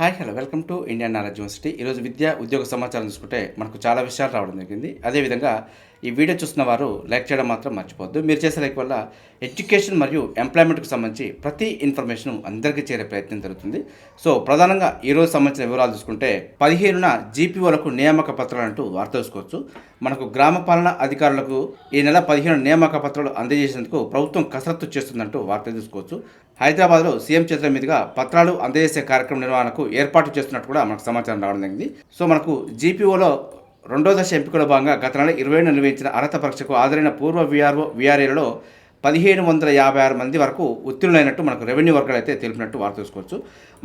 Hi hello welcome to Indian knowledge university. ఈరోజు విద్య ఉద్యోగ సమాచారం చూసుకుంటే మనకు చాలా విషయాలు రావడం జరిగింది. అదేవిధంగా ఈ వీడియో చూసిన వారు లైక్ చేయడం మాత్రం మర్చిపోద్దు మీరు చేసే లైక్ వల్ల ఎడ్యుకేషన్ మరియు ఎంప్లాయ్మెంట్కి సంబంధించి ప్రతి ఇన్ఫర్మేషన్ అందరికీ చేరే ప్రయత్నం జరుగుతుంది. సో ప్రధానంగా ఈ రోజు సంబంధించిన వివరాలు చూసుకుంటే పదిహేనున జీపీఓలకు నియామక పత్రాలు అంటూ వార్త చూసుకోవచ్చు మనకు గ్రామ పాలన అధికారులకు ఈ నెల పదిహేను నియామక పత్రాలు అందజేసేందుకు ప్రభుత్వం కసరత్తు చేస్తుందంటూ వార్త చూసుకోవచ్చు హైదరాబాద్లో సీఎం చేతుల మీదుగా పత్రాలు అందజేసే కార్యక్రమం నిర్వహణకు ఏర్పాటు చేస్తున్నట్టు కూడా మనకు సమాచారం రావడం జరిగింది. సో మనకు జీపీఓలో రెండో దశ ఎంపికలో భాగంగా గత నెల ఇరవై నిర్వహించిన అర్హత పరీక్షకు హాజరైన పూర్వ విఆర్ఓ విఆర్ఏలలో పదిహేను వందల యాభై ఆరు మంది వరకు ఉత్తీర్ణులైనట్టు మనకు రెవెన్యూ వర్గాలు అయితే తెలిపినట్టు వారు చూసుకోవచ్చు.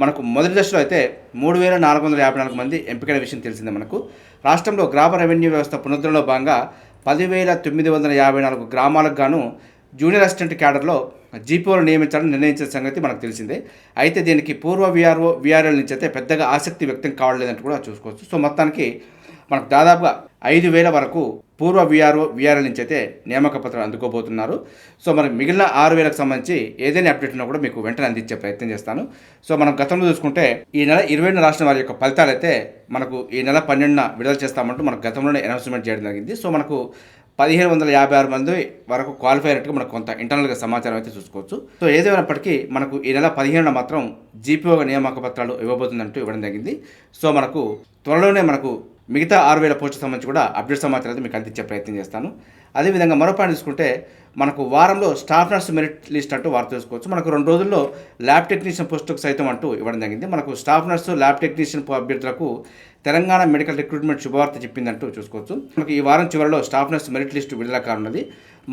మనకు మొదటి దశలో అయితే మూడు వేల నాలుగు వందల యాభై నాలుగు మంది ఎంపికైన విషయం తెలిసిందే మనకు. రాష్ట్రంలో గ్రామ రెవెన్యూ వ్యవస్థ పునరుద్ధరణలో భాగంగా పదివేల తొమ్మిది వందల యాభై నాలుగు గ్రామాలకు గాను జూనియర్ అసిస్టెంట్ క్యాడర్లో జీపీఓలు నియమించాలని నిర్ణయించిన సంగతి మనకు తెలిసిందే. అయితే దీనికి పూర్వ విఆర్ఓ విఆర్ఎల్ నుంచి అయితే పెద్దగా ఆసక్తి వ్యక్తం కావట్లేదంటూ కూడా చూసుకోవచ్చు. సో మొత్తానికి మనకు దాదాపుగా ఐదు వేల వరకు పూర్వ విఆర్ఓ విఆర్ఎల్ నుంచి అయితే నియామక పత్రాలు అందుకోబోతున్నారు. సో మరి మిగిలిన ఆరు వేలకు సంబంధించి ఏదైనా అప్డేట్ ఉన్నా కూడా మీకు వెంటనే అందించే ప్రయత్నం చేస్తాను. సో మనం గతంలో చూసుకుంటే ఈ నెల ఇరవై రాష్ట్రం వారి యొక్క ఫలితాలు అయితే మనకు ఈ నెల పన్నెండున విడుదల చేస్తామంటూ మనకు గతంలోనే అనౌన్స్మెంట్ చేయడం జరిగింది. సో మనకు పదిహేను వందల యాభై ఆరు మంది వరకు క్వాలిఫై అయినట్టుగా మనకు కొంత ఇంటర్నల్గా సమాచారం అయితే చూసుకోవచ్చు. సో ఏదేమైనప్పటికీ మనకు ఈ నెల పదిహేనున మాత్రం జీపీఓ నియామక పత్రాలు ఇవ్వబోతుందంటూ ఇవ్వడం జరిగింది. సో మనకు త్వరలోనే మనకు మిగతా ఆరు వేల పోస్టుల సంబంధించి కూడా అప్డేట్ సమాచారం అయితే మీకు అందించే ప్రయత్నం చేస్తాను. అదేవిధంగా మరో పాయింట్ చూసుకుంటే మనకు వారంలో స్టాఫ్ నర్స్ మెరిట్ లిస్ట్ అంటూ వార్త తెలుసుకోవచ్చు మనకు రెండు రోజుల్లో ల్యాబ్ టెక్నీషియన్ పోస్టుకు సైతం అంటూ ఇవ్వడం జరిగింది. మనకు స్టాఫ్ నర్సు ల్యాబ్ టెక్నీషియన్ అభ్యర్థులకు తెలంగాణ మెడికల్ రిక్రూట్మెంట్ శుభవార్త చెప్పిందంటూ చూసుకోవచ్చు. మనకి ఈ వారం చివరిలో స్టాఫ్ నర్స్ మెరిట్ లిస్టు విడుదల కానున్నది.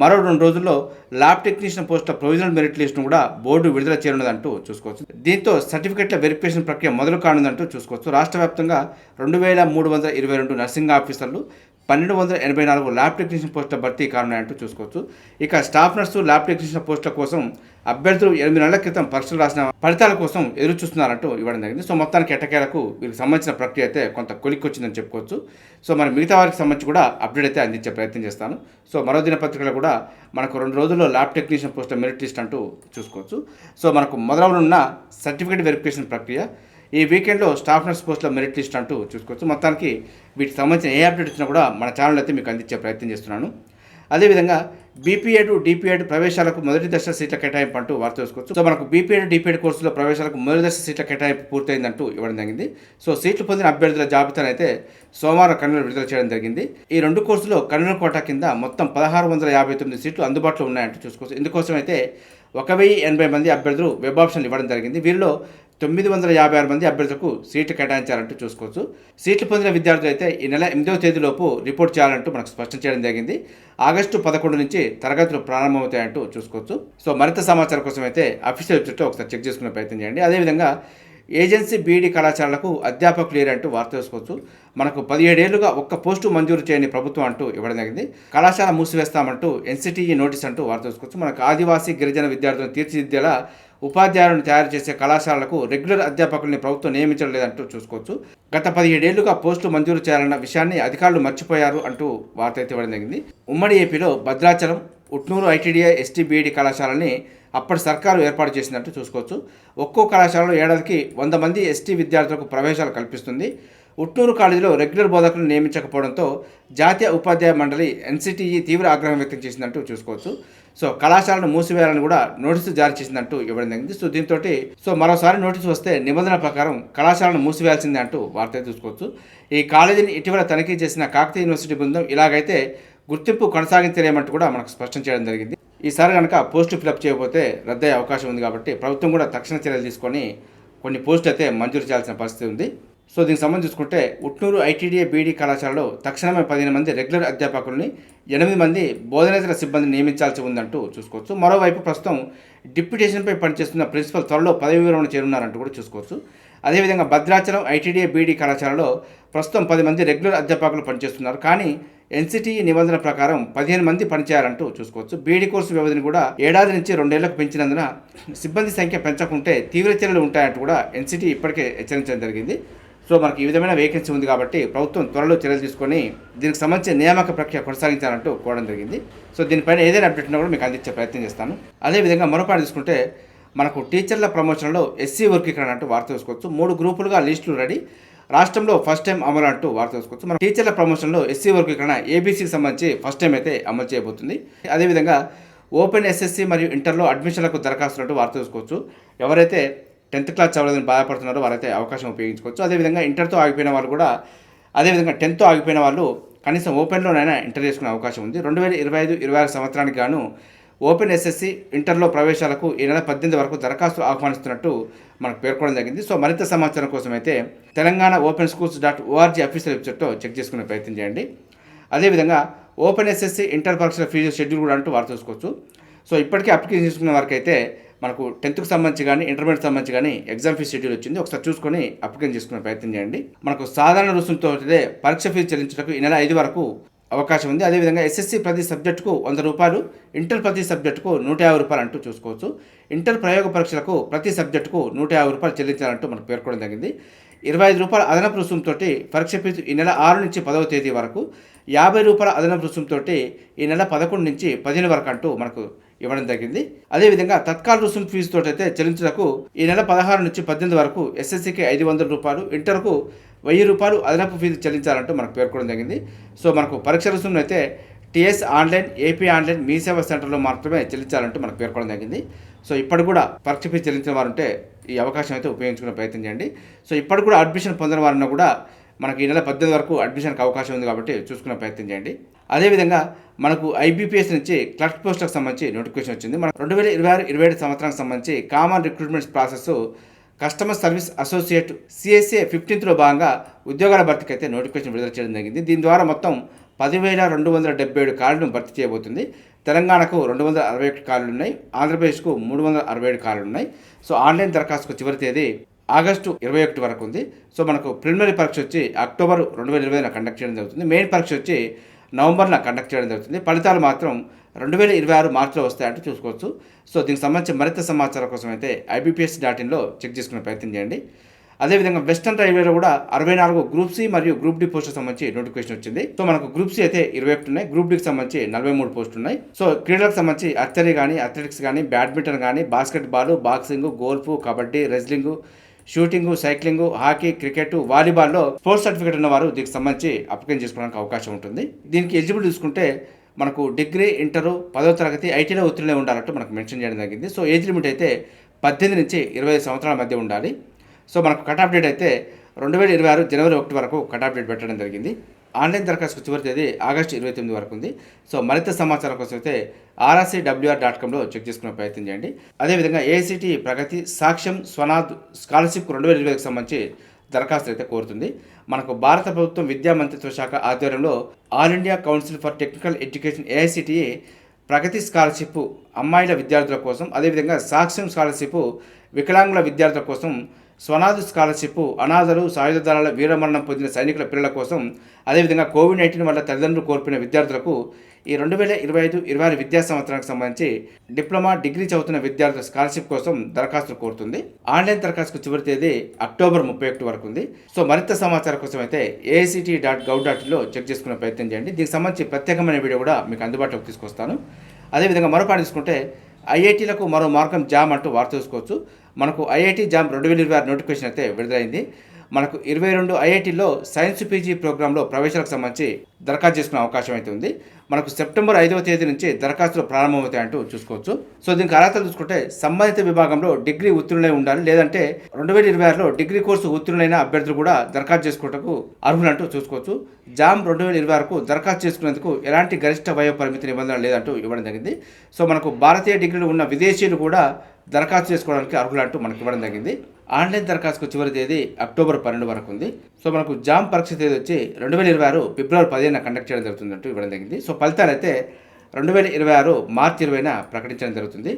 మరో రెండు రోజుల్లో ల్యాబ్ టెక్నీషియన్ పోస్టుల ప్రొవిజనల్ మెరిట్ లిస్టును కూడా బోర్డు విడుదల చేయనున్నదంటూ చూసుకోవచ్చు. దీంతో సర్టిఫికెట్ల వెరిఫికేషన్ ప్రక్రియ మొదలు కానుందంటూ చూసుకోవచ్చు. రాష్ట్ర వ్యాప్తంగా రెండు వేల మూడు వందల ఇరవై రెండు నర్సింగ్ ఆఫీసర్లు పన్నెండు వందల ఎనభై నాలుగు ల్యాబ్ టెక్నీషియన్ పోస్టుల భర్తీ కానున్నాయంటూ చూసుకోవచ్చు. ఇక స్టాఫ్ నర్సు ల్యాబ్ టెక్నీషియన్ పోస్టుల కోసం అభ్యర్థులు ఎనిమిది నెలల క్రితం పరీక్షలు రాసిన ఫలితాల కోసం ఎదురు చూస్తున్నారంటూ ఇవ్వడం జరిగింది. సో మొత్తానికి ఎట్టకేలకు వీరికి సంబంధించిన ప్రక్రియ అయితే కొంత కొలిక్కొచ్చిందని చెప్పుకోవచ్చు. సో మరి మిగతా వారికి సంబంధించి కూడా అప్డేట్ అయితే అందించే ప్రయత్నం చేస్తాను. సో మరో దినపత్రికలో కూడా మనకు రెండు రోజుల్లో lab technician post merit list అంటూ చూసుకోవచ్చు. సో మనకు మొదలవనున్న సర్టిఫికేట్ వెరిఫికేషన్ ప్రక్రియ ఈ వీకెండ్లో స్టాఫ్ నర్స్ పోస్టుల మెరిట్ లిస్ట్ అంటూ చూసుకోవచ్చు. మొత్తానికి వీటికి సంబంధించిన ఏ అప్డేట్ వచ్చినా కూడా మన ఛానల్ అయితే మీకు అందించే ప్రయత్నం చేస్తున్నాను. అదేవిధంగా బీపీఎడ్ డిపిఎడ్ ప్రవేశాలకు మొదటి దశ సీట్ల కేటాయింపు అంటూ వార్త చూసుకోవచ్చు సో మనకు బీపీఎడ్ డిపిఎడ్ కోర్సులో ప్రవేశాలకు మొదటి దశ సీట్ల కేటాయింపు పూర్తయిందంటూ ఇవ్వడం జరిగింది. సో సీట్లు పొందిన అభ్యర్థుల జాబితాను అయితే సోమవారం కన్నడ విడుదల చేయడం జరిగింది. ఈ రెండు కోర్సులో కన్నడ కోట కింద మొత్తం పదహారు వందల యాభై తొమ్మిది సీట్లు అందుబాటులో ఉన్నాయంటూ చూసుకోవచ్చు. ఇందుకోసం అయితే ఒక వెయ్యి ఎనభై మంది అభ్యర్థులు వెబ్ ఆప్షన్లు ఇవ్వడం జరిగింది. వీరిలో తొమ్మిది వందల యాభై ఆరు మంది అభ్యర్థులకు సీట్లు కేటాయించాలంటూ చూసుకోవచ్చు. సీట్లు పొందిన విద్యార్థులు అయితే ఈ నెల ఎనిమిదవ తేదీలోపు రిపోర్ట్ చేయాలంటూ మనకు స్పష్టం చేయడం జరిగింది. ఆగస్టు పదకొండు నుంచి తరగతులు ప్రారంభమవుతాయంటూ చూసుకోవచ్చు. సో మరింత సమాచారం కోసం అయితే అఫీషియల్ వెబ్సైట్లో ఒకసారి చెక్ చేసుకునే ప్రయత్నం చేయండి. అదేవిధంగా ఏజెన్సీ బీఈడీ కళాశాలకు అధ్యాపకులు లేరు అంటూ వార్త వేసుకోవచ్చు మనకు పదిహేడేళ్ళుగా ఒక్క పోస్టు మంజూరు చేయని ప్రభుత్వం అంటూ ఇవ్వడం జరిగింది. కళాశాల మూసివేస్తామంటూ ఎన్సిటిఈ నోటీస్ అంటూ వార్త వేసుకోవచ్చు మనకు ఆదివాసీ గిరిజన విద్యార్థులను తీర్చిదిద్దేలా ఉపాధ్యాయులను తయారు చేసే కళాశాలలకు రెగ్యులర్ అధ్యాపకుల్ని ప్రభుత్వం నియమించడం లేదంటూ చూసుకోవచ్చు. గత పదిహేడేళ్ళుగా పోస్టు మంజూరు చేయాలన్న విషయాన్ని అధికారులు మర్చిపోయారు అంటూ వార్త అయితే ఇవ్వడం జరిగింది. ఉమ్మడి ఏపీలో భద్రాచలం ఉట్నూరు ఐటీడీఐ ఎస్టీబీఈడి కళాశాలని అప్పటి సర్కారు ఏర్పాటు చేసినట్టు చూసుకోవచ్చు. ఒక్కో కళాశాలలో ఏడాదికి వంద మంది ఎస్టీ విద్యార్థులకు ప్రవేశాలు కల్పిస్తుంది. ఉట్నూరు కాలేజీలో రెగ్యులర్ బోధకులను నియమించకపోవడంతో జాతీయ ఉపాధ్యాయ మండలి ఎన్సిటిఈ తీవ్ర ఆగ్రహం వ్యక్తం చేసిందంటూ చూసుకోవచ్చు. సో కళాశాలను మూసివేయాలని కూడా నోటీసు జారీ చేసిందంటూ ఇవ్వడం జరిగింది. సో దీంతో సో మరోసారి నోటీసు వస్తే నిబంధనల ప్రకారం కళాశాలను మూసివేయాల్సిందే అంటూ వార్త చూసుకోవచ్చు. ఈ కాలేజీని ఇటీవల తనిఖీ చేసిన కాకతీయ యూనివర్సిటీ బృందం ఇలాగైతే గుర్తింపు కొనసాగించలేమంటూ కూడా మనకు స్పష్టం చేయడం జరిగింది. ఈసారి కనుక పోస్టు ఫిలప్ చేయకపోతే రద్దయ్యే అవకాశం ఉంది కాబట్టి ప్రభుత్వం కూడా తక్షణ చర్యలు తీసుకొని కొన్ని పోస్టులు అయితే మంజూరు చేయాల్సిన పరిస్థితి ఉంది. సో దీనికి సంబంధించి చూసుకుంటే ఉట్నూరు ఐటీడీఏ బీడీ కళాశాలలో తక్షణమే పదిహేను మంది రెగ్యులర్ అధ్యాపకుల్ని ఎనిమిది మంది బోధనేతర సిబ్బందిని నియమించాల్సి ఉందంటూ చూసుకోవచ్చు. మరోవైపు ప్రస్తుతం డిప్యూటేషన్పై పనిచేస్తున్న ప్రిన్సిపల్ త్వరలో పదవి విరమణ చేరున్నారంటూ కూడా చూసుకోవచ్చు. అదేవిధంగా భద్రాచలం ఐటీడీఏ బీడీ కళాశాలలో ప్రస్తుతం పది మంది రెగ్యులర్ అధ్యాపకులు పనిచేస్తున్నారు. కానీ ఎన్సిటీ నిబంధన ప్రకారం పదిహేను మంది పనిచేయాలంటూ చూసుకోవచ్చు. బీడీ కోర్సు వ్యవధిని కూడా ఏడాది నుంచి రెండేళ్ళకు పెంచినందున సిబ్బంది సంఖ్య పెంచకుంటే తీవ్ర చర్యలు ఉంటాయంటూ కూడా ఎన్సిటీ ఇప్పటికే హెచ్చరించడం జరిగింది. సో మనకి ఈ విధమైన వేకెన్సీ ఉంది కాబట్టి ప్రభుత్వం త్వరలో చర్యలు తీసుకొని దీనికి సంబంధించిన నియామక ప్రక్రియ కొనసాగించాలంటూ కోవడం జరిగింది. సో దీనిపైన ఏదైనా అప్డేట్ ఉన్నా కూడా మీకు అందించే ప్రయత్నం చేస్తాను. అదేవిధంగా మరోపాటు తీసుకుంటే మనకు టీచర్ల ప్రమోషన్లో ఎస్సీ వర్గీకరణ అంటూ వార్త చూసుకోవచ్చు మూడు గ్రూపులుగా లిస్టులు రెడీ. రాష్ట్రంలో ఫస్ట్ టైం అమలు అంటూ వార్త చూసుకోవచ్చు మన టీచర్ల ప్రమోషన్లో ఎస్సీ వర్గీకరణ ఏబీసీకి సంబంధించి ఫస్ట్ టైం అయితే అమలు చేయబోతుంది. అదేవిధంగా ఓపెన్ ఎస్ఎస్సీ మరియు ఇంటర్లో అడ్మిషన్లకు దరఖాస్తున్నట్టు అంటూ వార్త చూసుకోవచ్చు ఎవరైతే టెన్త్ క్లాస్ చదవలేదని బాధపడుతున్నారో వారైతే అవకాశం ఉపయోగించుకోవచ్చు. అదేవిధంగా ఇంటర్తో ఆగిపోయిన వాళ్ళు కూడా అదేవిధంగా టెన్త్తో ఆగిపోయిన వాళ్ళు కనీసం ఓపెన్లోనైనా ఇంటర్ చేసుకునే అవకాశం ఉంది. రెండు వేల ఇరవై ఐదు ఇరవై ఆరు సంవత్సరానికి గాను ఓపెన్ ఎస్ఎస్సి ఇంటర్లో ప్రవేశాలకు ఈ నెల పద్దెనిమిది వరకు దరఖాస్తులు ఆహ్వానిస్తున్నట్టు మనకు పేర్కొనడం జరిగింది. సో మరింత సమాచారం కోసం అయితే Telangana open schools dot ORG official వెబ్సైట్లో చెక్ చేసుకునే ప్రయత్నం చేయండి. అదేవిధంగా ఓపెన్ ఎస్ఎస్సి ఇంటర్ పరీక్షల ఫీజు షెడ్యూల్ కూడా అంటూ వారు చూసుకోవచ్చు. సో ఇప్పటికే అప్లికేషన్ చేసుకున్న వారికి అయితే మనకు టెన్త్కి సంబంధించి కానీ ఇంటర్మీడియట్ సంబంధించి కానీ ఎగ్జామ్ ఫీజు షెడ్యూల్ వచ్చింది. ఒకసారి చూసుకొని అప్లికేషన్ చేసుకునే ప్రయత్నం చేయండి. మనకు సాధారణ రుసుముతో పరీక్ష ఫీజు చెల్లించడానికి ఈ నెల ఐదు వరకు అవకాశం ఉంది. అదేవిధంగా ఎస్ఎస్సి ప్రతి సబ్జెక్టుకు వంద రూపాయలు ఇంటర్ ప్రతి సబ్జెక్టుకు నూట యాభై రూపాయలు అంటూ చూసుకోవచ్చు. ఇంటర్ ప్రయోగ పరీక్షలకు ప్రతి సబ్జెక్టుకు నూట యాభై రూపాయలు చెల్లించాలంటూ మనకు పేర్కొనడం జరిగింది. ఇరవై ఐదు రూపాయల అదనపు రుసుంతో పరీక్ష ఫీజు ఈ నెల ఆరు నుంచి పదవ తేదీ వరకు యాభై రూపాయల అదనపు రుసుంతో ఈ నెల పదకొండు నుంచి పదిహేను వరకు అంటూ మనకు ఇవ్వడం జరిగింది. అదేవిధంగా తత్కాల రుసుము ఫీజుతో అయితే చెల్లించడానికి ఈ నెల పదహారు నుంచి పద్దెనిమిది వరకు ఎస్ఎస్సికి ఐదు వందల రూపాయలు ఇంటర్కు వెయ్యి రూపాయలు అదనపు ఫీజు చెల్లించాలంటూ మనకు పేర్కొనడం జరిగింది. సో మనకు పరీక్ష రుసుమును అయితే TS online AP online Mee Seva సెంటర్లో మాత్రమే చెల్లించాలంటూ మనకు పేర్కొనడం జరిగింది. సో ఇప్పటి కూడా పరీక్ష ఫీజు చెల్లించిన వారు ఉంటే ఈ అవకాశం అయితే ఉపయోగించుకునే ప్రయత్నం చేయండి. సో ఇప్పటి కూడా అడ్మిషన్ పొందిన వారిని కూడా మనకి ఈ నెల పద్దెనిమిది వరకు అడ్మిషన్కి అవకాశం ఉంది కాబట్టి చూసుకునే ప్రయత్నం చేయండి. అదేవిధంగా మనకు ఐబీపీఎస్ నుంచి క్లర్క్ పోస్టులకు సంబంధించి నోటిఫికేషన్ వచ్చింది. మన రెండు వేల ఇరవై ఆరు ఇరవై ఏడు సంవత్సరానికి సంబంధించి common recruitment process customer service associate CSA ఫిఫ్టీన్త్లో భాగంగా ఉద్యోగాల భర్తీకి అయితే నోటిఫికేషన్ విడుదల చేయడం జరిగింది. దీని ద్వారా మొత్తం పదివేల రెండు వందల డెబ్బై ఏడు ఖాళీలను భర్తీ చేయబోతుంది. తెలంగాణకు రెండు వందల అరవై ఒకటి ఖాళీలు ఉన్నాయి ఆంధ్రప్రదేశ్కు మూడు వందల అరవై ఏడు ఖాళీలు ఉన్నాయి సో ఆన్లైన్ దరఖాస్తుకు చివరి తేదీ ఆగస్టు ఇరవై ఒకటి వరకు ఉంది. సో మనకు ప్రిలిమినరీ పరీక్ష వచ్చి అక్టోబర్ రెండు వేల ఇరవైన కండక్ట్ చేయడం జరుగుతుంది. మెయిన్ పరీక్ష వచ్చి నవంబర్న కండక్ట్ చేయడం జరుగుతుంది. ఫలితాలు మాత్రం రెండు వేల ఇరవై ఆరు మార్చిలో వస్తాయంటూ చూసుకోవచ్చు. సో దీనికి సంబంధించి మరింత సమాచారం కోసం అయితే ఐబీపీఎస్ డాట్ ఇన్లో చెక్ చేసుకునే ప్రయత్నం చేయండి. అదేవిధంగా వెస్టర్న్ రైల్వేలో కూడా అరవై నాలుగు గ్రూప్ సి మరియు గ్రూప్ డి పోస్టులకు సంబంధించి నోటిఫికేషన్ వచ్చింది. సో మనకు గ్రూప్ సి అయితే ఇరవై ఒకటి ఉన్నాయి. గ్రూప్ డికి సంబంధించి నలభై మూడు పోస్టులు ఉన్నాయి. సో క్రీడలకు సంబంధించి అర్చరీ కానీ అథ్లెటిక్స్ కానీ బ్యాడ్మింటన్ కానీ basketball boxing golf kabaddi wrestling shooting cycling hockey cricket వాలీబాల్లో sports certificate ఉన్న వారు దీనికి సంబంధించి అప్లికేషన్ చేసుకోవడానికి అవకాశం ఉంటుంది. దీనికి ఎలిజిబుల్ చూసుకుంటే మనకు డిగ్రీ ఇంటరు పదో తరగతి ఐటీలో ఉత్తీర్ణులే ఉండాలంటూ మనకు మెన్షన్ చేయడం జరిగింది. సో ఏజ్ లిమిట్ అయితే పద్దెనిమిది నుంచి ఇరవై ఐదు సంవత్సరాల మధ్య ఉండాలి. సో మనకు కట్ ఆఫ్ డేట్ అయితే రెండు వేల ఇరవై ఆరు జనవరి ఒకటి వరకు కట్ ఆఫ్ డేట్ పెట్టడం జరిగింది. ఆన్లైన్ దరఖాస్తు చివరి తేదీ ఆగస్టు ఇరవై తొమ్మిది వరకు ఉంది. సో మరింత సమాచారం కోసం అయితే ఆర్ఆర్సీ డబ్ల్యూఆర్ డాట్ కామ్లో చెక్ చేసుకునే ప్రయత్నం చేయండి. అదేవిధంగా ఏఐసిటి ప్రగతి సాక్ష్యం స్వనాథ్ స్కాలర్షిప్ రెండు వేల ఇరవైకి సంబంధించి దరఖాస్తు అయితే కోరుతుంది. మనకు భారత ప్రభుత్వం విద్యా మంత్రిత్వ శాఖ ఆధ్వర్యంలో all India council for technical education AICTE Pragati scholarship అమ్మాయిల విద్యార్థుల కోసం అదేవిధంగా సాక్ష్యం స్కాలర్షిప్ వికలాంగుల విద్యార్థుల కోసం స్వనాథ్ స్కాలర్షిప్ అనాథలు సాయుధ దళాల వీరమరణం పొందిన సైనికుల పిల్లల కోసం అదేవిధంగా కోవిడ్ నైన్టీన్ వల్ల తల్లిదండ్రులు కోల్పోయిన విద్యార్థులకు ఈ రెండు వేల ఇరవై ఐదు ఇరవై ఆరు విద్యా సంవత్సరానికి సంబంధించి డిప్లొమా డిగ్రీ చదువుతున్న విద్యార్థుల స్కాలర్షిప్ కోసం దరఖాస్తులు కోరుతుంది. ఆన్లైన్ దరఖాస్తుకు చివరి తేదీ అక్టోబర్ ముప్పై ఒకటి వరకు ఉంది. సో మరింత సమాచారం కోసం అయితే AICT dot gov dot check చేసుకునే ప్రయత్నం చేయండి. దీనికి సంబంధించి ప్రత్యేకమైన వీడియో కూడా మీకు అందుబాటులోకి తీసుకొస్తాను. అదేవిధంగా మరో తీసుకుంటే ఐఐటీలకు మరో మార్గం జామ్ అంటూ వార్త చూసుకోవచ్చు. మనకు ఐఐటి జామ్ రెండు వేల ఇరవై ఆరు నోటిఫికేషన్ అయితే విడుదలైంది. మనకు ఇరవై రెండు ఐఐటీలో సైన్స్ పీజీ ప్రోగ్రాంలో ప్రవేశాలకు సంబంధించి దరఖాస్తు చేసుకునే అవకాశం అయితే ఉంది. మనకు సెప్టెంబర్ ఐదవ తేదీ నుంచి దరఖాస్తులు ప్రారంభమవుతాయంటూ చూసుకోవచ్చు. సో దీనికి అర్హతలు చూసుకుంటే సంబంధిత విభాగంలో డిగ్రీ ఉత్తీర్ణులై ఉండాలి. లేదంటే రెండు వేల ఇరవై ఆరులో డిగ్రీ కోర్సు ఉత్తీర్ణులైన అభ్యర్థులు కూడా దరఖాస్తు చేసుకోవటకు అర్హులంటూ చూసుకోవచ్చు. జామ్ రెండు వేల ఇరవై ఆరుకు దరఖాస్తు చేసుకునేందుకు ఎలాంటి గరిష్ట వయో పరిమితి నిబంధన లేదంటూ ఇవ్వడం జరిగింది. సో మనకు భారతీయ డిగ్రీలు ఉన్న విదేశీయులు కూడా దరఖాస్తు చేసుకోవడానికి అర్హులంటూ మనకి ఇవ్వడం జరిగింది. ఆన్లైన్ దరఖాస్తుకు చివరి తేదీ అక్టోబర్ పన్నెండు వరకు ఉంది. సో మనకు జామ్ పరీక్ష తేదీ వచ్చి రెండు వేల ఇరవై ఆరు ఫిబ్రవరి పదిహేను కండక్ట్ చేయడం జరుగుతుందంటూ ఇవ్వడం జరిగింది. సో ఫలితాలు అయితే రెండు వేల ఇరవై ఆరు మార్చి ఇరవైన ప్రకటించడం జరుగుతుంది.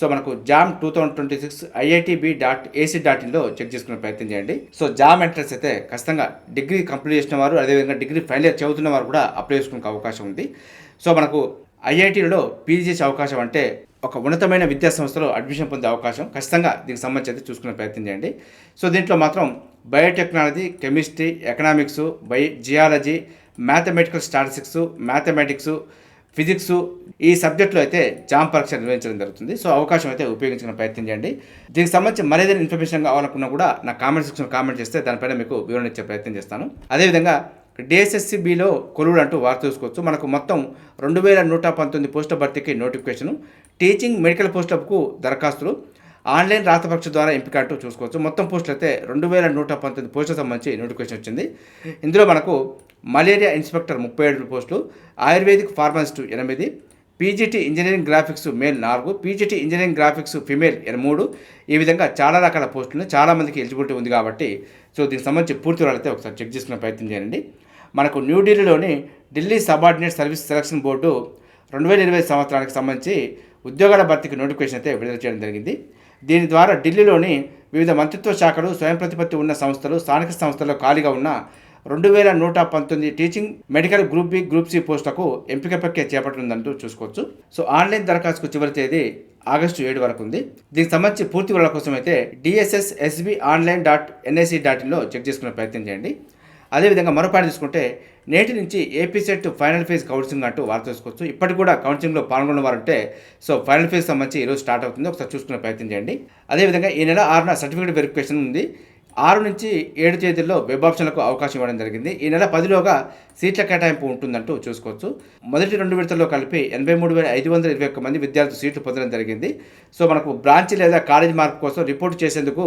సో మనకు JAM two thousand twenty six IITB dot AC dot ఇన్లో check చేసుకునే ప్రయత్నం చేయండి. సో జామ్ ఎంట్రన్స్ అయితే ఖచ్చితంగా డిగ్రీ కంప్లీట్ చేసిన వారు అదేవిధంగా డిగ్రీ ఫైనల్ ఇయర్ చదువుతున్న వారు కూడా అప్లై చేసుకునే అవకాశం ఉంది. సో మనకు ఐఐటీలో పీజీ చేసే అవకాశం అంటే ఒక ఉన్నతమైన విద్యా సంస్థలో అడ్మిషన్ పొందే అవకాశం ఖచ్చితంగా దీనికి సంబంధించి అయితే చూసుకునే ప్రయత్నం చేయండి. సో దీంట్లో మాత్రం biotechnology chemistry economics by geology mathematical statistics mathematics physics ఈ సబ్జెక్టులో అయితే జామ్ పరీక్ష నిర్వహించడం జరుగుతుంది. సో అవకాశం అయితే ఉపయోగించుకునే ప్రయత్నం చేయండి. దీనికి సంబంధించి మరేదైనా ఇన్ఫర్మేషన్ కావాలనుకున్నా కూడా నా కామెంట్ సెక్షన్ కామెంట్ చేస్తే దానిపైన మీకు వివరణ ఇచ్చే ప్రయత్నం చేస్తాను. అదేవిధంగా డిఎస్ఎస్సిబిలో కొలువులు అంటూ వార్త చూసుకోవచ్చు. మనకు మొత్తం రెండు వేల నూట పంతొమ్మిది పోస్టుల భర్తీకి నోటిఫికేషన్ టీచింగ్ మెడికల్ పోస్టులకు దరఖాస్తులు. ఆన్లైన్ రాతపరీక్ష ద్వారా ఎంపిక అంటూ చూసుకోవచ్చు. మొత్తం పోస్టులు అయితే రెండు వేల నూట పంతొమ్మిది పోస్టులకు సంబంధించి నోటిఫికేషన్ వచ్చింది. ఇందులో మనకు మలేరియా ఇన్స్పెక్టర్ ముప్పై ఏడు పోస్టులు ఆయుర్వేదిక్ ఫార్మసిస్ట్ ఎనిమిది పీజీటీ ఇంజనీరింగ్ గ్రాఫిక్స్ మేల్ నాలుగు పీజీటీ ఇంజనీరింగ్ గ్రాఫిక్స్ ఫిమేల్ ఎన- మూడు. ఈ విధంగా చాలా రకాల పోస్టులు చాలామందికి ఎలిజిబిలిటీ ఉంది కాబట్టి సో దీనికి సంబంధించి పూర్తి అయితే ఒకసారి చెక్ చేసుకునే ప్రయత్నం చేయండి. మనకు న్యూఢిల్లీలోని Delhi subordinate service selection board రెండు వేల ఇరవై సంవత్సరానికి సంబంధించి ఉద్యోగాల భర్తీకి నోటిఫికేషన్ అయితే విడుదల చేయడం జరిగింది. దీని ద్వారా ఢిల్లీలోని వివిధ మంత్రిత్వ శాఖలు స్వయం ప్రతిపత్తి ఉన్న సంస్థలు స్థానిక సంస్థల్లో ఖాళీగా ఉన్న రెండు వేల నూట పంతొమ్మిది teaching medical group B group C పోస్టులకు ఎంపిక ప్రక్రియ చేపట్టనుందంటూ చూసుకోవచ్చు. సో ఆన్లైన్ దరఖాస్తుకు చివరి తేదీ ఆగస్టు ఏడు వరకు ఉంది. దీనికి సంబంధించి పూర్తి వివరాల కోసం అయితే DSS SB online dot NIC dot ఇన్లో check చేసుకునే ప్రయత్నం చేయండి. అదేవిధంగా మరో పాయింట్ తీసుకుంటే నేటి నుంచి AP SET final phase counselling అంటూ వార్త చూసుకోవచ్చు ఇప్పటికి కూడా కౌన్సిలింగ్లో పాల్గొన్న వారంటే ఉంటే సో ఫైనల్ ఫేజ్ సంబంధించి ఈరోజు స్టార్ట్ అవుతుంది. ఒకసారి చూసుకునే ప్రయత్నం చేయండి. అదేవిధంగా ఈ నెల ఆరున సర్టిఫికేట్ వెరిఫికేషన్ ఉంది. ఆరు నుంచి ఏడు తేదీల్లో వెబ్ ఆప్షన్లకు అవకాశం ఇవ్వడం జరిగింది. ఈ నెల పదిలోగా సీట్ల కేటాయింపు ఉంటుందంటూ చూసుకోవచ్చు. మొదటి రెండు విడతల్లో కలిపి ఎనభై మూడు వేల ఐదు వందల ఇరవై ఒక్క మంది విద్యార్థులు సీట్లు పొందడం జరిగింది. సో మనకు బ్రాంచ్ లేదా కాలేజ్ మార్పు కోసం రిపోర్ట్ చేసేందుకు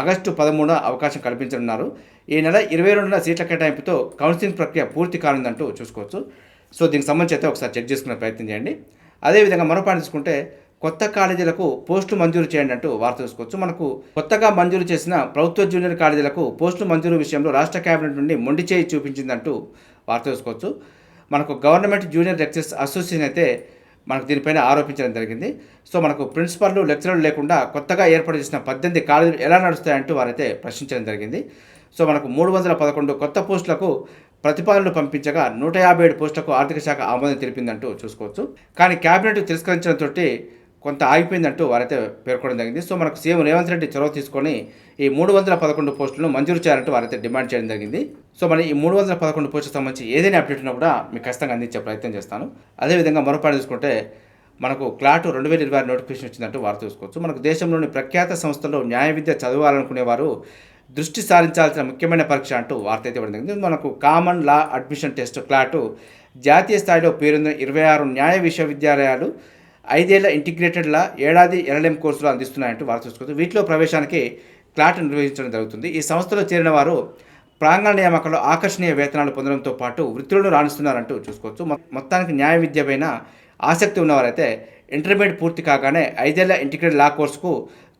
ఆగస్టు పదమూడున అవకాశం కల్పించనున్నారు. ఈ నెల ఇరవై రెండున సీట్ల కేటాయింపుతో కౌన్సిలింగ్ ప్రక్రియ పూర్తి కానుందంటూ చూసుకోవచ్చు. సో దీనికి సంబంధించి అయితే ఒకసారి చెక్ చేసుకునే ప్రయత్నం చేయండి. అదేవిధంగా మరో పాయింట్ తీసుకుంటే కొత్త కాలేజీలకు పోస్టు మంజూరు చేయండి అంటూ వార్త చూసుకోవచ్చు మనకు కొత్తగా మంజూరు చేసిన ప్రభుత్వ జూనియర్ కాలేజీలకు పోస్టు మంజూరు విషయంలో రాష్ట్ర కేబినెట్ నుండి మొండి చేయి చూపించిందంటూ వార్త చూసుకోవచ్చు మనకు గవర్నమెంట్ జూనియర్ లెక్చర్స్ అసోసియేషన్ అయితే మనకు దీనిపైన ఆరోపించడం జరిగింది. సో మనకు ప్రిన్సిపల్లు లెక్చరర్లు లేకుండా కొత్తగా ఏర్పాటు చేసిన పద్దెనిమిది కాలేజీలు ఎలా నడుస్తాయంటూ వారైతే ప్రశ్నించడం జరిగింది. సో మనకు మూడు వందల పదకొండు కొత్త పోస్టులకు ప్రతిపాదనలు పంపించగా నూట యాభై ఏడు పోస్టులకు ఆర్థిక శాఖ ఆమోదం తెలిపిందంటూ చూసుకోవచ్చు. కానీ కేబినెట్ తిరస్కరించడంతో కొంత ఆగిపోయిందంటూ వారైతే పేర్కొనడం జరిగింది. సో మనకు సీఎం రేవంత్ రెడ్డి చొరవ తీసుకొని ఈ మూడు వందల పదకొండు పోస్టులను మంజూరు చేయాలంటూ వారైతే డిమాండ్ చేయడం జరిగింది. సో మరి ఈ మూడు వందల పదకొండు పోస్టులకు సంబంధించి ఏదైనా అప్డేట్ ఉన్నా కూడా మీకు ఖచ్చితంగా అందించే ప్రయత్నం చేస్తాను. అదేవిధంగా మరోపాటు చూసుకుంటే మనకు క్లాట్ రెండు వేల ఇరవై ఆరు నోటిఫికేషన్ వచ్చిందంటూ వారు చూసుకోవచ్చు. మనకు దేశంలోని ప్రఖ్యాత సంస్థల్లో న్యాయ విద్య చదవాలనుకునేవారు దృష్టి సారించాల్సిన ముఖ్యమైన పరీక్ష అంటూ వార్త అయితే ఇవ్వడం జరిగింది. మనకు common law admission test CLAT జాతీయ స్థాయిలో పేరొందిన ఇరవై ఆరు న్యాయ విశ్వవిద్యాలయాలు ఐదేళ్ళ ఇంటిగ్రేటెడ్లా ఏడాది ఎల్ఎల్ఎం కోర్సులు అందిస్తున్నాయంటూ వార్త చూసుకోవచ్చు వీటిలో ప్రవేశానికి క్లాట్ నిర్వహించడం జరుగుతుంది. ఈ సంస్థలో చేరిన వారు ప్రాంగణ నియామకంలో ఆకర్షణీయ వేతనాలు పొందడంతో పాటు వృత్తులను రాణిస్తున్నారంటూ చూసుకోవచ్చు. మొత్తానికి న్యాయ విద్య పైన ఆసక్తి ఉన్నవారైతే ఇంటర్మీడియట్ పూర్తి కాగానే ఐదేళ్ళ ఇంటిగ్రేటెడ్ లా కోర్సుకు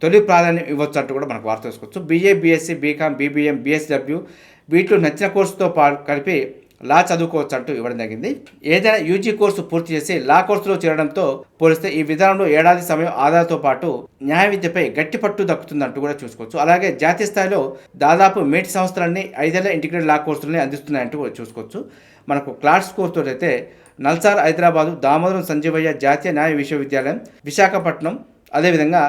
తొలి ప్రాధాన్యం ఇవ్వచ్చు అంటూ కూడా మనకు వార్త చూసుకోవచ్చు BA BSc BCom BBM BSW వీటిలో నచ్చిన కోర్సుతో పా కలిపి లా చదువుకోవచ్చు అంటూ ఇవ్వడం జరిగింది. ఏదైనా యూజీ కోర్సు పూర్తి చేసి లా కోర్సులో చేరడంతో పోలిస్తే ఈ విధానంలో ఏడాది సమయం ఆదాతో పాటు న్యాయ విద్యపై గట్టి పట్టు దక్కుతుందంటూ కూడా చూసుకోవచ్చు. అలాగే జాతీయ స్థాయిలో దాదాపు మేటి సంస్థలన్నీ ఐదేళ్ళ ఇంటిగ్రేటెడ్ లా కోర్సులని అందిస్తున్నాయంటూ కూడా చూసుకోవచ్చు. మనకు క్లాస్ కోర్సుతో అయితే నల్సార్ హైదరాబాదు దామోదరం సంజీవయ్య జాతీయ న్యాయ విశ్వవిద్యాలయం విశాఖపట్నం అదేవిధంగా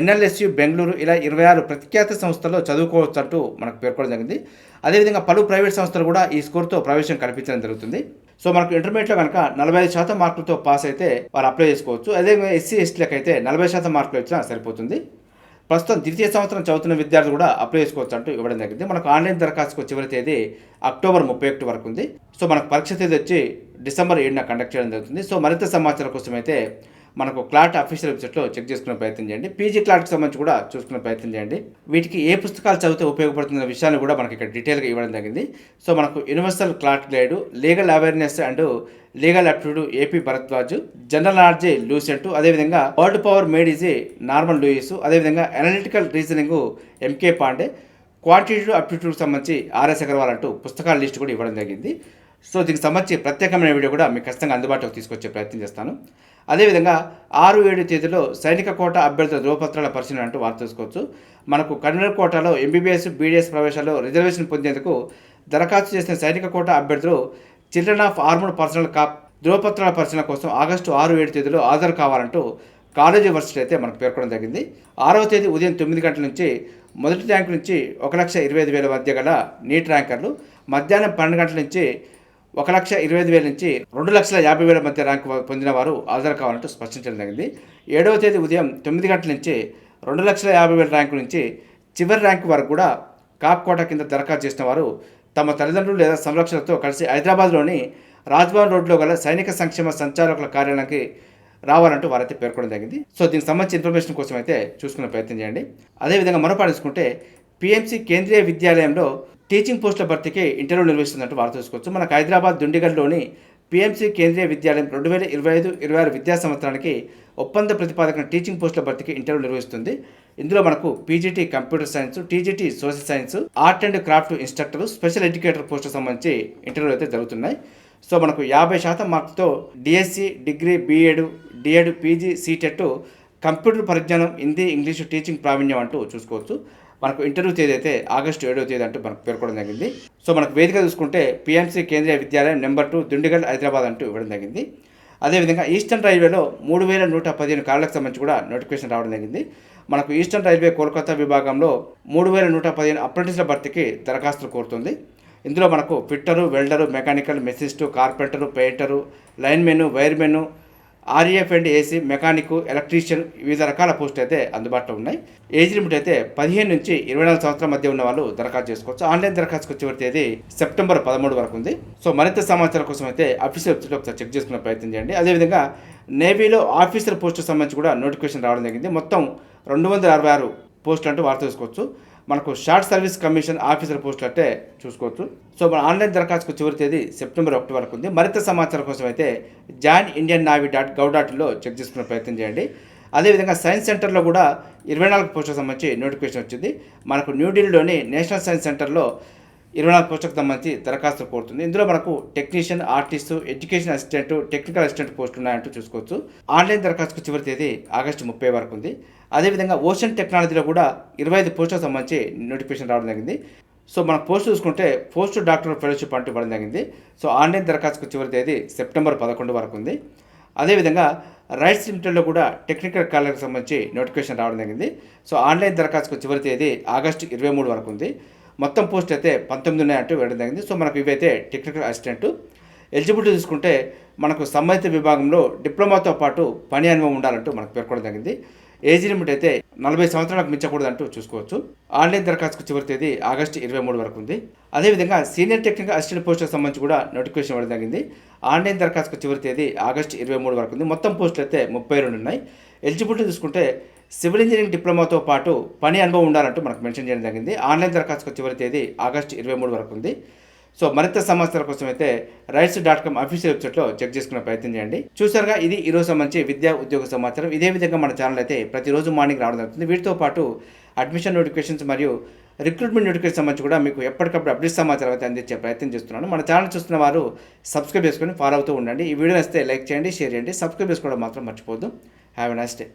ఎన్ఎల్ఎస్యు బెంగళూరు ఇలా ఇరవై ఆరు ప్రఖ్యాత సంస్థల్లో చదువుకోవచ్చు అంటూ మనకు పేర్కొనడం జరిగింది. అదేవిధంగా పలు ప్రైవేట్ సంస్థలు కూడా ఈ స్కోర్తో ప్రవేశం కల్పించడం జరుగుతుంది. సో మనకు ఇంటర్మీడియట్లో కనుక నలభై ఐదు శాతం మార్కులతో పాస్ అయితే వారు అప్లై చేసుకోవచ్చు. అదేవిధంగా ఎస్సీ ఎస్టీలకు అయితే నలభై శాతం మార్కులు వచ్చినా సరిపోతుంది. ప్రస్తుతం ద్వితీయ సంవత్సరం చదువుతున్న విద్యార్థులు కూడా అప్లై చేసుకోవచ్చు అంటూ ఇవ్వడం జరిగింది. మనకు ఆన్లైన్ దరఖాస్తుకు చివరి తేదీ అక్టోబర్ ముప్పై ఒకటి వరకు ఉంది. సో మనకు పరీక్ష తేదీ వచ్చి డిసెంబర్ ఏడున కండక్ట్ చేయడం జరుగుతుంది. సో మరింత సమాచారం కోసం అయితే మనకు క్లాట్ అఫీషియల్ వెబ్సైట్లో చెక్ చేసుకునే ప్రయత్నం చేయండి. పీజీ క్లాట్కి సంబంధించి కూడా చూసుకునే ప్రయత్నం చేయండి. వీటికి ఏ పుస్తకాలు చదివితే ఉపయోగపడుతున్న విషయాన్ని కూడా మనకి ఇక్కడ డీటెయిల్గా ఇవ్వడం జరిగింది. సో మనకు universal CLAT guide legal awareness and legal aptitude AP Bharadwaj general knowledge Lucent అదేవిధంగా word power made easy Norman Lewis అదేవిధంగా analytical reasoning MK Pandey quantitative అప్టిట్యూడ్కి సంబంధించి ఆర్ఎస్ అగర్వాల్ అంటూ పుస్తకాల లిస్ట్ కూడా ఇవ్వడం జరిగింది. సో దీనికి సంబంధించి ప్రత్యేకమైన వీడియో కూడా మీకు ఖచ్చితంగా అందుబాటులోకి తీసుకొచ్చే ప్రయత్నం చేస్తాను. అదేవిధంగా ఆరు ఏడు తేదీలో సైనిక కోట అభ్యర్థుల ధృవపత్రాల పరిశీలన అంటూ వార్త తీసుకోవచ్చు. మనకు కన్వీనర్ కోటాలో ఎంబీబీఎస్ బీడీఎస్ ప్రవేశాల్లో రిజర్వేషన్ పొందేందుకు దరఖాస్తు చేసిన సైనిక కోట అభ్యర్థులు చిల్డ్రన్ ఆఫ్ ఆర్మడ్ పర్సనల్ కాప్ ధృవపత్రాల పరిశీలన కోసం ఆగస్టు ఆరు ఏడు తేదీలో హాజరు కావాలంటూ కాలేజీ వర్సిటీ అయితే మనకు పేర్కొనడం జరిగింది. ఆరవ తేదీ ఉదయం తొమ్మిది గంటల నుంచి మొదటి ర్యాంక్ నుంచి ఒక లక్ష ఇరవై ఐదు వేల మధ్య గల నీట్ ర్యాంకర్లు మధ్యాహ్నం పన్నెండు గంటల నుంచి ఒక లక్ష ఇరవై ఐదు వేల నుంచి రెండు లక్షల యాభై వేల మధ్య ర్యాంకు పొందిన వారు హాజరు కావాలంటూ స్పష్టించడం జరిగింది. ఏడవ తేదీ ఉదయం తొమ్మిది గంటల నుంచి రెండు లక్షల యాభై వేల ర్యాంకు నుంచి చివరి ర్యాంకు వరకు కూడా కాప్ కోట కింద దరఖాస్తు చేసిన వారు తమ తల్లిదండ్రులు లేదా సంరక్షణతో కలిసి హైదరాబాద్లోని రాజ్భవన్ రోడ్లో గల సైనిక సంక్షేమ సంచాలకుల కార్యాలయానికి రావాలంటూ వారైతే పేర్కొనడం జరిగింది. సో దీనికి సంబంధించిన ఇన్ఫర్మేషన్ కోసం అయితే చూసుకునే ప్రయత్నం చేయండి. అదేవిధంగా మరో పాటించుకుంటే పిఎంసి కేంద్రీయ విద్యాలయంలో టీచింగ్ పోస్టుల భర్తీకి ఇంటర్వ్యూ నిర్వహిస్తున్నట్టు వారు తెలుసుకోవచ్చు. మనకు హైదరాబాద్ దుండిగల్లోని పిఎంసీ కేంద్రీయ విద్యాలయం రెండు వేల ఇరవై ఐదు ఇరవై ఆరు విద్యా సంవత్సరానికి ఒప్పంద ప్రతిపాదకన టీచింగ్ పోస్టుల భర్తీకి ఇంటర్వ్యూ నిర్వహిస్తుంది. ఇందులో మనకు PGT computer science TGT social science art and craft instructor special educator పోస్టుకు సంబంధించి ఇంటర్వ్యూలు అయితే జరుగుతున్నాయి. సో మనకు యాభై శాతం మార్కులతో DSC degree BEd DEd PG CTET computer పరిజ్ఞానం హిందీ ఇంగ్లీషు టీచింగ్ ప్రావీణ్యం అంటూ చూసుకోవచ్చు. మనకు ఇంటర్వ్యూ తేదీ అయితే ఆగస్టు ఏడవ తేదీ అంటూ మనకు పేర్కొనడం జరిగింది. సో మనకు వేదిక చూసుకుంటే పిఎంసీ కేంద్రీయ విద్యాలయం నెంబర్ టూ దుండిగల్ హైదరాబాద్ అంటూ ఇవ్వడం జరిగింది. అదేవిధంగా ఈస్టర్న్ రైల్వేలో మూడు వేల నూట పదిహేను కార్లకు సంబంధించి కూడా నోటిఫికేషన్ రావడం జరిగింది. మనకు ఈస్టర్న్ రైల్వే కోల్కతా విభాగంలో మూడు వేల నూట పదిహేను అప్రెంటిస్ల భర్తీకి దరఖాస్తులు కోరుతుంది. ఇందులో మనకు fitter welder mechanical machinist carpenter painter linemen wiremen REF and AC mechanic electrician వివిధ రకాల పోస్టులు అయితే అందుబాటులో ఉన్నాయి. ఏజ్ లిమిట్ అయితే పదిహేను నుంచి ఇరవై నాలుగు సంవత్సరాల మధ్య ఉన్న వాళ్ళు దరఖాస్తు చేసుకోవచ్చు. ఆన్లైన్ దరఖాస్తుకు చివరి తేదీ సెప్టెంబర్ పదమూడు వరకు ఉంది. సో మరింత సమాచారం కోసం అయితే అఫీషియల్ వెబ్సైట్ ఒకసారి చెక్ చేసుకునే ప్రయత్నం చేయండి. అదేవిధంగా నేవీలో ఆఫీసర్ పోస్టు సంబంధించి కూడా నోటిఫికేషన్ రావడం జరిగింది. మొత్తం రెండు వందల అరవై ఆరు పోస్టులు అంటే వార్త చూసుకోవచ్చు మనకు షార్ట్ సర్వీస్ కమిషన్ ఆఫీసర్ పోస్టులు అంటే చూసుకోవచ్చు. సో మన ఆన్లైన్ దరఖాస్తుకు చివరి తేదీ సెప్టెంబర్ ఒకటి వరకు ఉంది. మరింత సమాచారం కోసం అయితే join Indian navy dot gov డాట్లో check చేసుకునే ప్రయత్నం చేయండి. అదేవిధంగా సైన్స్ సెంటర్లో కూడా ఇరవై నాలుగు పోస్టులకు సంబంధించి నోటిఫికేషన్ వచ్చింది. మనకు న్యూఢిల్లీలోని నేషనల్ సైన్స్ సెంటర్లో ఇరవై నాలుగు పోస్టులకు సంబంధించి దరఖాస్తు కోరుతుంది. ఇందులో మనకు technician artist education assistant technical assistant పోస్టులు ఉన్నాయంటూ చూసుకోవచ్చు. ఆన్లైన్ దరఖాస్తుకు చివరి తేదీ ఆగస్టు ముప్పై వరకు ఉంది. అదేవిధంగా ఓషన్ టెక్నాలజీలో కూడా ఇరవై ఐదు పోస్టులకు సంబంధించి నోటిఫికేషన్ రావడం జరిగింది. సో మన పోస్ట్ చూసుకుంటే పోస్ట్ డాక్టర్ ఫెలోషిప్ అంటూ ఇవ్వడం జరిగింది. సో ఆన్లైన్ దరఖాస్తుకు చివరి తేదీ సెప్టెంబర్ పదకొండు వరకు ఉంది. అదేవిధంగా రైట్స్ లిమిటెడ్లో కూడా టెక్నికల్ కాలేజ్కి సంబంధించి నోటిఫికేషన్ రావడం జరిగింది. సో ఆన్లైన్ దరఖాస్తుకు చివరి తేదీ ఆగస్టు ఇరవై మూడు వరకు ఉంది. మొత్తం పోస్ట్ అయితే పంతొమ్మిది ఉన్నాయంటూ వేయడం జరిగింది. సో మనకు ఇవైతే టెక్నికల్ అసిస్టెంట్. ఎలిజిబిలిటీ చూసుకుంటే మనకు సంబంధిత విభాగంలో డిప్లొమాతో పాటు పని అనుభవం ఉండాలంటూ మనకు పేర్కొనడం జరిగింది. ఏజ్ లిమిట్ అయితే నలభై సంవత్సరాలకు మించకూడదంటూ చూసుకోవచ్చు. ఆన్లైన్ దరఖాస్తుకు చివరి తేదీ ఆగస్టు ఇరవై మూడు వరకు ఉంది. అదేవిధంగా సీనియర్ టెక్నికల్ అసిస్టెంట్ పోస్టులకు సంబంధించి కూడా నోటిఫికేషన్ ఇవ్వడం జరిగింది. ఆన్లైన్ దరఖాస్తుకు చివరి తేదీ ఆగస్టు ఇరవై మూడు వరకు ఉంది. మొత్తం పోస్టులు అయితే ముప్పై రెండు ఉన్నాయి. ఎలిజిబిలిటీ చూసుకుంటే సివిల్ ఇంజనీరింగ్ డిప్లొమాతో పాటు పని అనుభవం ఉండాలంటూ మనకు మెన్షన్ చేయడం జరిగింది. ఆన్లైన్ దరఖాస్తుకు చివరి తేదీ ఆగస్టు ఇరవై మూడు వరకు ఉంది. సో మరింత సమాచారం కోసం అయితే రైట్స్ డాట్ కామ్ అఫీషియల్ వెబ్సైట్లో చెక్ చేసుకునే ప్రయత్నం చేయండి. చూసారుగా ఇది ఈ రోజు సంబంధించి విద్యా ఉద్యోగ సమాచారం. ఇదే విధంగా మన ఛానల్ అయితే ప్రతిరోజు మార్నింగ్ రావడం జరుగుతుంది. వీటితో పాటు అడ్మిషన్ నోటిఫికేషన్స్ మరియు రిక్రూట్మెంట్ నోటిఫికేషన్ సంబంధించి కూడా మీకు ఎప్పటికప్పుడు అప్డేట్ సమాచారం అయితే అందించే ప్రయత్నం చేస్తున్నాను. మన ఛానల్ చూస్తున్న వారు సబ్స్క్రైబ్ చేసుకొని ఫాలో అవుతూ ఉండండి. ఈ వీడియో వస్తే లైక్ చేయండి షేర్ చేయండి. సబ్స్క్రైబ్ చేసుకోవడం మాత్రం మర్చిపోద్దు హ్యావ్ ఎ నైస్ డే.